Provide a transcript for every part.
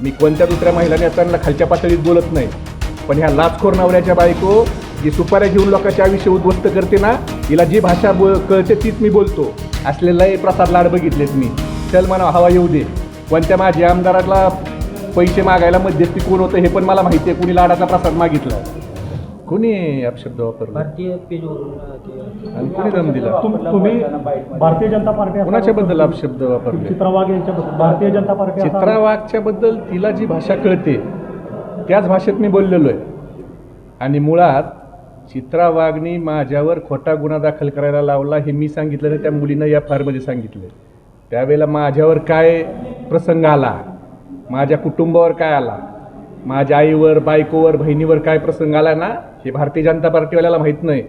मी कोणत्या दुसऱ्या महिला नेत्यांना खालच्या पातळीत बोलत नाही पण ह्या लाचखोर नवऱ्याच्या बायको जी सुपाऱ्या घेऊन लोकांच्या आयुष्य उद्ध्वस्त करते ना हिला जी भाषा बो कळते तीच मी बोलतो. असलेलाही प्रसाद लाड बघितलेत मी. चल मला हवा येऊ दे. कोणत्या माझ्या आमदाराला पैसे मागायला मध्यस्थी कोण होतं हे पण मला माहिती आहे कुणी लाडाचा प्रसाद मागितला. कोणी अपशब्द वापरला? भारतीय आणि कोणी दम दिला? तुम- तुम्ही भारतीय जनता पार्टी असा- कोणाच्या बद्दल अपशब्द वापरले? चित्रा वाघ यांच्याबद्दल भारतीय जनता पार्टी असा- चित्रा वाघच्या बद्दल तिला जी भाषा कळते त्याच भाषेत मी बोललेलो आहे. आणि मुळात चित्रा वाघनी माझ्यावर खोटा गुन्हा दाखल करायला लावला हे मी सांगितलं नाही त्या मुलीनं या फारमध्ये सांगितलं. त्यावेळेला माझ्यावर काय प्रसंग आला? माझ्या कुटुंबावर काय आला? माझ्या आईवर बायकोवर बहिणीवर काय प्रसंग आला ना? हे भारतीय जनता पार्टीवाल्याला माहीत नाही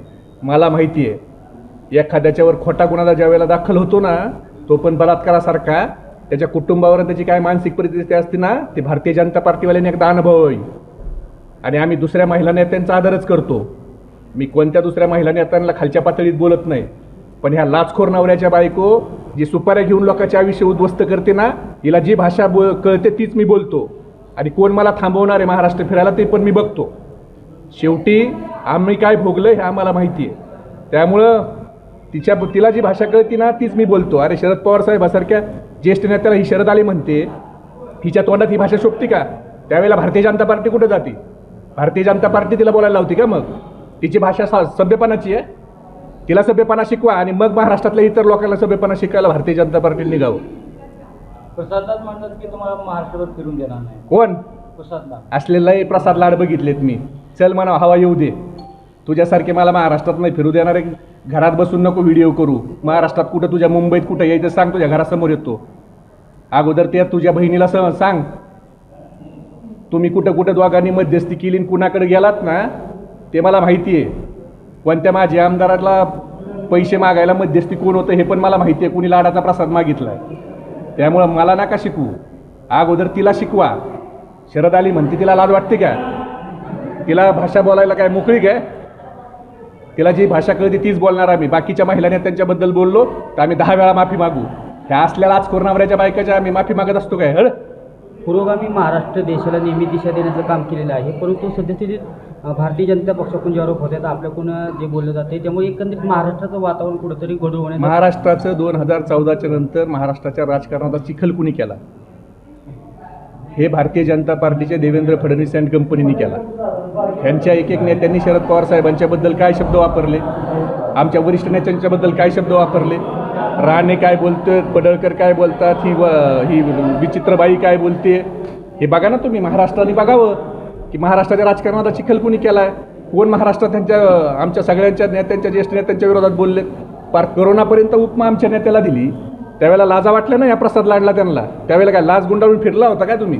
मला माहिती आहे. एखाद्याच्यावर खोटा गुन्हा ज्या वेळेला दाखल होतो ना तो पण बलात्कारासारखा त्याच्या कुटुंबावर त्याची काय मानसिक परिस्थिती असते ना ती भारतीय जनता पार्टीवाल्यांनी एकदा अनुभव होईल आणि आम्ही दुसऱ्या महिला नेत्यांचा आदरच करतो. मी कोणत्या दुसऱ्या महिला नेत्यांना खालच्या पातळीत बोलत नाही पण ह्या लाचखोर नवऱ्याच्या बायको जी सुपाऱ्या घेऊन लोकांच्या आयुष्य उद्ध्वस्त करते ना हिला जी भाषा बो कळते तीच मी बोलतो. आणि कोण मला थांबवणार आहे महाराष्ट्र फिरायला ते पण मी बघतो. शेवटी आम्ही काय भोगलं हे आम्हाला माहिती आहे. त्यामुळं तिच्या तिला जी भाषा कळती ना तीच मी बोलतो. अरे शरद पवार साहेबासारख्या ज्येष्ठ नेत्याला ही शरद आली म्हणते हिच्या तोंडात ही भाषा शोभते का? त्यावेळेला भारतीय जनता पार्टी कुठे जाते? भारतीय जनता पार्टी तिला बोलायला लावते का मग? तिची भाषा सा- सभ्यपणाची आहे. तिला सभ्यपणा शिकवा आणि मग महाराष्ट्रातल्या इतर लोकांना सभ्यपणा शिकायला भारतीय जनता पार्टीने निघावं. प्रसाददास म्हणतात की तुम्हाला महाराष्ट्रभर फिरून देणार नाही. कोण? प्रसाददा असलेलाही प्रसाद लाड बघितलेत मी. चल म्हणा हवा येऊ दे. तुझ्यासारखे मला महाराष्ट्रात नाही फिरू देणारे घरात बसून नको व्हिडिओ करू. महाराष्ट्रात कुठं तुझ्या मुंबईत कुठं यायचं सांग तुझ्या घरासमोर येतो. अगोदर त्या तुझ्या बहिणीला स सांग. तुम्ही कुठं कुठं दोघांनी मध्यस्थी केली आणि कुणाकडे गेलात ना ते मला माहिती आहे. कोणत्या माझ्या आमदाराला पैसे मागायला मध्यस्थी कोण होतं हे पण मला माहिती आहे. कुणी लाडाचा प्रसाद मागितला त्यामुळं मला नका शिकवू. अगोदर तिला शिकवा. शरद आली म्हणते तिला लाज वाटते का? तिला भाषा बोलायला काय मोकळी काय? तिला जी भाषा कळते तीच बोलणार आम्ही. बाकीच्या महिला नेत्यांच्याबद्दल बोललो तर आम्ही दहा वेळा माफी मागू. ह्या असलेला आज कोरोनावऱ्याच्या बायकाच्या आम्ही माफी मागत असतो काय? हळ पुरोगामी महाराष्ट्र देशाला नेहमी दिशा देण्याचं काम केलेलं आहे. परंतु सद्यस्थितीत अ, भारतीय जनता पक्षाकडून जे आरोप होतात आपल्याकडून जे बोललं जाते त्यामुळे एकंदरीत महाराष्ट्राचं वातावरण कुठंतरी होण्याचं महाराष्ट्राचं दोन हजार चौदाच्या नंतर महाराष्ट्राच्या राजकारणाचा चिखल कुणी केला? हे भारतीय जनता पार्टीचे देवेंद्र फडणवीस अँड कंपनीने केला. ह्यांच्या एक एक नेत्यांनी शरद पवार साहेबांच्याबद्दल काय शब्द वापरले? आमच्या वरिष्ठ नेत्यांच्याबद्दल काय शब्द वापरले? राणे काय बोलतोय? पडळकर काय बोलतात? ही व ही विचित्रबाई काय बोलते? हे बघा ना तुम्ही महाराष्ट्राने बघावं की महाराष्ट्राच्या राजकारणाचा चिखल कुणी केला आहे कोण महाराष्ट्रात त्यांच्या आमच्या सगळ्यांच्या नेत्यांच्या ज्येष्ठ नेत्यांच्या विरोधात बोलले? पार करोनापर्यंत उपमा आमच्या नेत्याला दिली. त्यावेळेला लाजा वाटल्या ना या प्रसाद लाडला त्यांना. त्यावेळेला काय लाज गुंडाळून फिरला होता काय तुम्ही?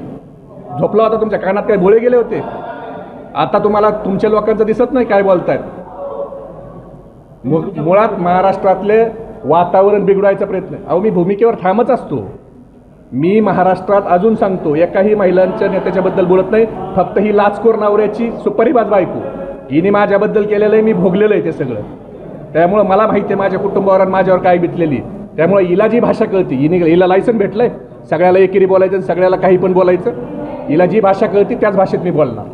झोपला होता तुमच्या कानात काय बोळे गेले होते? आता तुम्हाला तुमच्या लोकांचं दिसत नाही काय बोलतायत? मु- मुळात महाराष्ट्रातले वातावरण बिघडवायचा प्रयत्न. अहो मी भूमिकेवर ठामच असतो. मी महाराष्ट्रात अजून सांगतो एकाही महिलांच्या नेत्याच्याबद्दल बोलत नाही. फक्त ही लाचखोर नवऱ्याची सुपारीबाज बायको हिने माझ्याबद्दल केलेलं आहे मी भोगलेलं आहे ते सगळं. त्यामुळं मला माहिती आहे माझ्या कुटुंबावर आणि माझ्यावर काय बितलेली त्यामुळे हिला जी भाषा कळते हिने हिला लायसन भेटलंय. सगळ्याला एकेरी बोलायचं आणि सगळ्याला काही पण बोलायचं. हिला जी भाषा कळते त्याच भाषेत मी बोलणार.